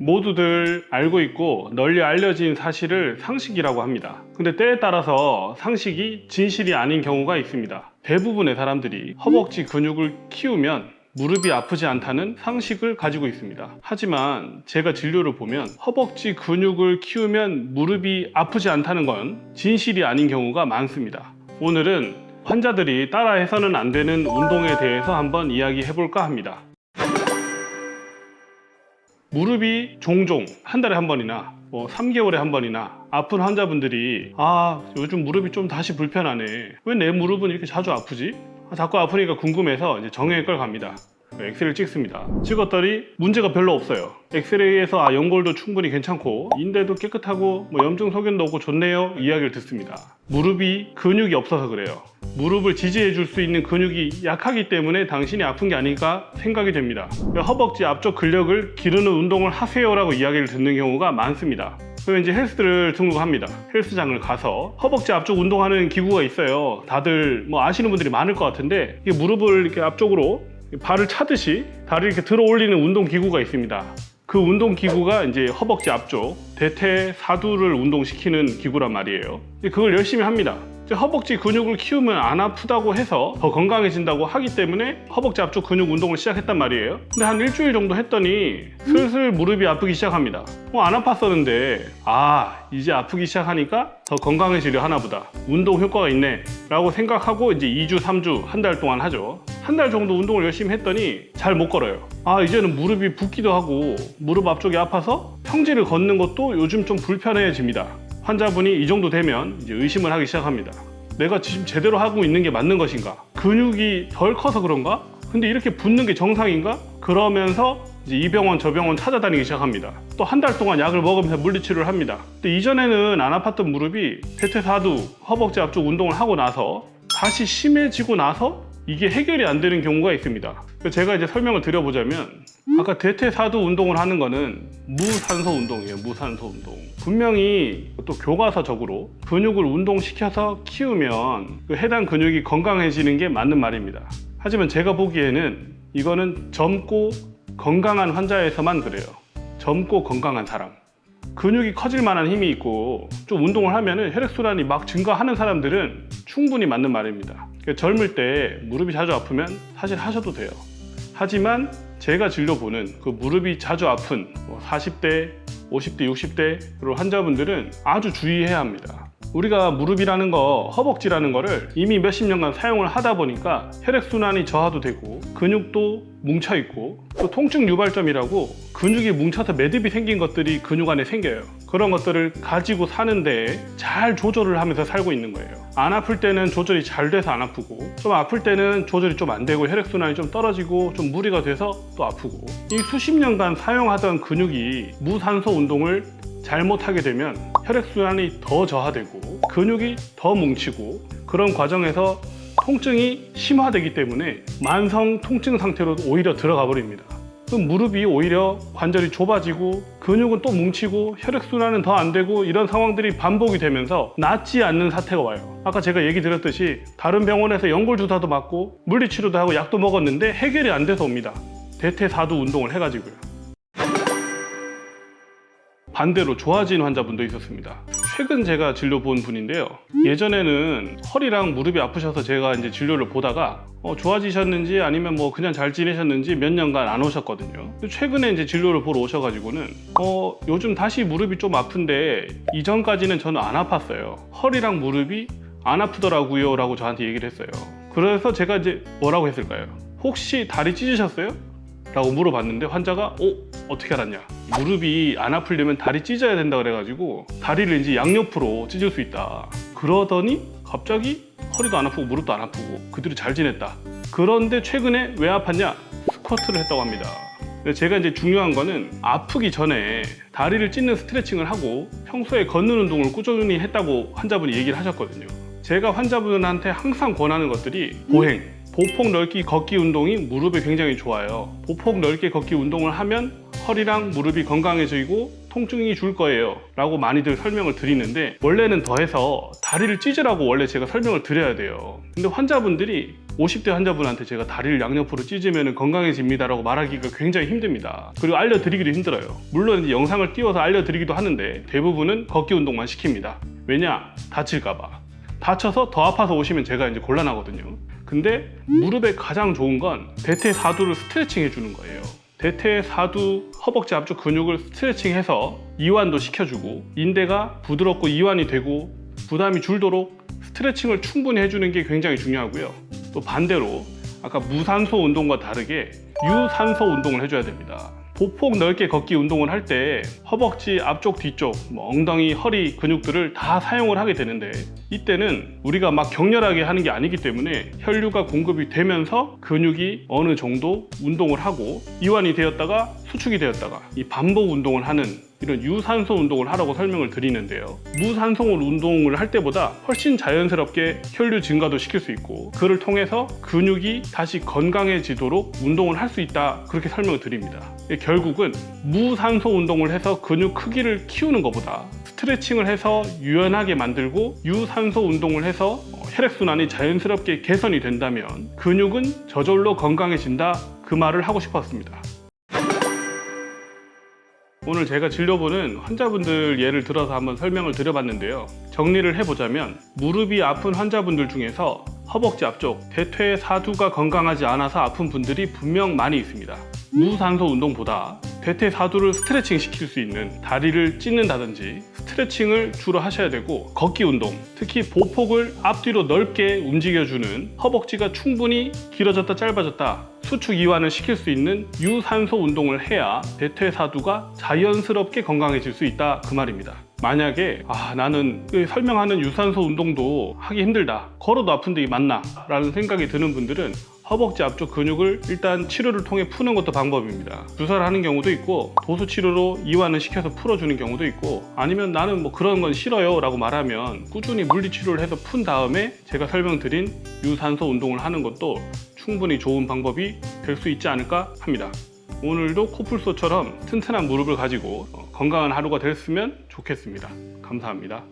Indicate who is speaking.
Speaker 1: 모두들 알고 있고 널리 알려진 사실을 상식이라고 합니다. 근데 때에 따라서 상식이 진실이 아닌 경우가 있습니다. 대부분의 사람들이 허벅지 근육을 키우면 무릎이 아프지 않다는 상식을 가지고 있습니다. 하지만 제가 진료를 보면 허벅지 근육을 키우면 무릎이 아프지 않다는 건 진실이 아닌 경우가 많습니다. 오늘은 환자들이 따라해서는 안 되는 운동에 대해서 한번 이야기해 볼까 합니다. 무릎이 종종 한 달에 한 번이나 뭐 3개월에 한 번이나 아픈 환자분들이 아 요즘 무릎이 좀 다시 불편하네. 왜 내 무릎은 이렇게 자주 아프지? 아, 자꾸 아프니까 궁금해서 이제 정형외과를 갑니다. 엑스레이를 찍습니다. 찍었더니 문제가 별로 없어요. 엑스레이에서 아 연골도 충분히 괜찮고 인대도 깨끗하고 뭐 염증 소견도 없고 좋네요. 이야기를 듣습니다. 무릎이 근육이 없어서 그래요 무릎을 지지해 줄 수 있는 근육이 약하기 때문에 당신이 아픈 게 아닐까 생각이 됩니다 허벅지 앞쪽 근력을 기르는 운동을 하세요라고 이야기를 듣는 경우가 많습니다 그래서 이제 헬스를 등록합니다. 헬스장을 가서 허벅지 앞쪽 운동하는 기구가 있어요. 다들 뭐 아시는 분들이 많을 것 같은데 이게 무릎을 이렇게 앞쪽으로 발을 차듯이 다리를 이렇게 들어 올리는 운동 기구가 있습니다. 그 운동 기구가 이제 허벅지 앞쪽 대퇴 사두를 운동시키는 기구란 말이에요. 그걸 열심히 합니다. 허벅지 근육을 키우면 안 아프다고 해서 더 건강해진다고 하기 때문에 허벅지 앞쪽 근육 운동을 시작했단 말이에요. 근데 한 일주일 정도 했더니 슬슬 무릎이 아프기 시작합니다. 어, 안 아팠었는데 아 이제 아프기 시작하니까 더 건강해지려 하나 보다. 운동 효과가 있네 라고 생각하고 이제 2주, 3주, 한 달 동안 하죠. 한 달 정도 운동을 열심히 했더니 잘 못 걸어요. 아 이제는 무릎이 붓기도 하고 무릎 앞쪽이 아파서 평지를 걷는 것도 요즘 좀 불편해집니다. 환자분이 이 정도 되면 이제 의심을 하기 시작합니다. 내가 지금 제대로 하고 있는 게 맞는 것인가? 근육이 덜 커서 그런가? 근데 이렇게 붓는 게 정상인가? 그러면서 이제 이 병원 저 병원 찾아다니기 시작합니다. 또 한 달 동안 약을 먹으면서 물리치료를 합니다. 근데 이전에는 안 아팠던 무릎이 대퇴사두, 허벅지 앞쪽 운동을 하고 나서 다시 심해지고 나서 이게 해결이 안 되는 경우가 있습니다. 제가 이제 설명을 드려보자면 아까 대퇴사두 운동을 하는 거는 무산소 운동이에요. 무산소 운동. 분명히 또 교과서적으로 근육을 운동시켜서 키우면 그 해당 근육이 건강해지는 게 맞는 말입니다. 하지만 제가 보기에는 이거는 젊고 건강한 환자에서만 그래요. 젊고 건강한 사람. 근육이 커질 만한 힘이 있고 좀 운동을 하면은 혈액순환이 막 증가하는 사람들은 충분히 맞는 말입니다. 그러니까 젊을 때 무릎이 자주 아프면 사실 하셔도 돼요. 하지만 제가 진료 보는 그 무릎이 자주 아픈 뭐 40대, 50대, 60대로 환자분들은 아주 주의해야 합니다. 우리가 무릎이라는 거, 허벅지라는 거를 이미 몇십 년간 사용을 하다 보니까 혈액순환이 저하도 되고 근육도 뭉쳐 있고 또 통증 유발점이라고 근육이 뭉쳐서 매듭이 생긴 것들이 근육 안에 생겨요. 그런 것들을 가지고 사는데 잘 조절을 하면서 살고 있는 거예요. 안 아플 때는 조절이 잘 돼서 안 아프고 좀 아플 때는 조절이 좀 안 되고 혈액순환이 좀 떨어지고 좀 무리가 돼서 또 아프고 이 수십 년간 사용하던 근육이 무산소 운동을 잘못하게 되면 혈액순환이 더 저하되고 근육이 더 뭉치고 그런 과정에서 통증이 심화되기 때문에 만성 통증 상태로 오히려 들어가 버립니다. 그럼 무릎이 오히려 관절이 좁아지고 근육은 또 뭉치고 혈액순환은 더 안 되고 이런 상황들이 반복이 되면서 낫지 않는 사태가 와요. 아까 제가 얘기 드렸듯이 다른 병원에서 연골 주사도 맞고 물리치료도 하고 약도 먹었는데 해결이 안 돼서 옵니다. 대퇴사두 운동을 해가지고요. 반대로 좋아진 환자분도 있었습니다. 최근 제가 진료 본 분인데요. 예전에는 허리랑 무릎이 아프셔서 제가 이제 진료를 보다가 어, 좋아지셨는지 아니면 뭐 그냥 잘 지내셨는지 몇 년간 안 오셨거든요. 최근에 이제 진료를 보러 오셔가지고는 어, 요즘 다시 무릎이 좀 아픈데 이전까지는 저는 안 아팠어요. 허리랑 무릎이 안 아프더라고요 라고 저한테 얘기를 했어요. 그래서 제가 이제 뭐라고 했을까요? 혹시 다리 찢으셨어요? 라고 물어봤는데 환자가 어? 어떻게 알았냐? 무릎이 안 아프려면 다리 찢어야 된다 그래가지고 다리를 이제 양옆으로 찢을 수 있다. 그러더니 갑자기 허리도 안 아프고 무릎도 안 아프고 그들이 잘 지냈다. 그런데 최근에 왜 아팠냐? 스쿼트를 했다고 합니다. 제가 이제 중요한 거는 아프기 전에 다리를 찢는 스트레칭을 하고 평소에 걷는 운동을 꾸준히 했다고 환자분이 얘기를 하셨거든요. 제가 환자분한테 항상 권하는 것들이 보행 보폭 넓기 걷기 운동이 무릎에 굉장히 좋아요. 보폭 넓게 걷기 운동을 하면 허리랑 무릎이 건강해지고 통증이 줄 거예요. 라고 많이들 설명을 드리는데 원래는 더해서 다리를 찢으라고 원래 제가 설명을 드려야 돼요. 근데 환자분들이 50대 환자분한테 제가 다리를 양옆으로 찢으면 건강해집니다 라고 말하기가 굉장히 힘듭니다. 그리고 알려드리기도 힘들어요. 물론 영상을 띄워서 알려드리기도 하는데 대부분은 걷기 운동만 시킵니다. 왜냐? 다칠까봐. 다쳐서 더 아파서 오시면 제가 이제 곤란하거든요. 근데 무릎에 가장 좋은 건 대퇴사두를 스트레칭 해주는 거예요. 대퇴사두 허벅지 앞쪽 근육을 스트레칭해서 이완도 시켜주고 인대가 부드럽고 이완이 되고 부담이 줄도록 스트레칭을 충분히 해주는 게 굉장히 중요하고요. 또 반대로 아까 무산소 운동과 다르게 유산소 운동을 해줘야 됩니다. 보폭 넓게 걷기 운동을 할 때 허벅지 앞쪽 뒤쪽 뭐 엉덩이 허리 근육들을 다 사용을 하게 되는데 이때는 우리가 막 격렬하게 하는 게 아니기 때문에 혈류가 공급이 되면서 근육이 어느 정도 운동을 하고 이완이 되었다가 수축이 되었다가 이 반복 운동을 하는 이런 유산소 운동을 하라고 설명을 드리는데요. 무산소 운동을 할 때보다 훨씬 자연스럽게 혈류 증가도 시킬 수 있고 그를 통해서 근육이 다시 건강해지도록 운동을 할 수 있다 그렇게 설명을 드립니다. 결국은 무산소 운동을 해서 근육 크기를 키우는 것보다 스트레칭을 해서 유연하게 만들고 유산소 운동을 해서 어, 혈액순환이 자연스럽게 개선이 된다면 근육은 저절로 건강해진다 그 말을 하고 싶었습니다. 오늘 제가 진료보는 환자분들 예를 들어서 한번 설명을 드려봤는데요. 정리를 해보자면 무릎이 아픈 환자분들 중에서 허벅지 앞쪽 대퇴 사두가 건강하지 않아서 아픈 분들이 분명 많이 있습니다. 무산소 운동보다 대퇴 사두를 스트레칭 시킬 수 있는 다리를 찢는다든지 스트레칭을 주로 하셔야 되고 걷기 운동 특히 보폭을 앞뒤로 넓게 움직여주는 허벅지가 충분히 길어졌다 짧아졌다 수축 이완을 시킬 수 있는 유산소 운동을 해야 대퇴사두가 자연스럽게 건강해질 수 있다 그 말입니다. 만약에 아 나는 그 설명하는 유산소 운동도 하기 힘들다 걸어도 아픈데 맞나 라는 생각이 드는 분들은 허벅지 앞쪽 근육을 일단 치료를 통해 푸는 것도 방법입니다. 주사를 하는 경우도 있고 도수 치료로 이완을 시켜서 풀어주는 경우도 있고 아니면 나는 뭐 그런 건 싫어요 라고 말하면 꾸준히 물리 치료를 해서 푼 다음에 제가 설명드린 유산소 운동을 하는 것도 충분히 좋은 방법이 될 수 있지 않을까 합니다. 오늘도 코뿔소처럼 튼튼한 무릎을 가지고 어, 건강한 하루가 됐으면 좋겠습니다. 감사합니다.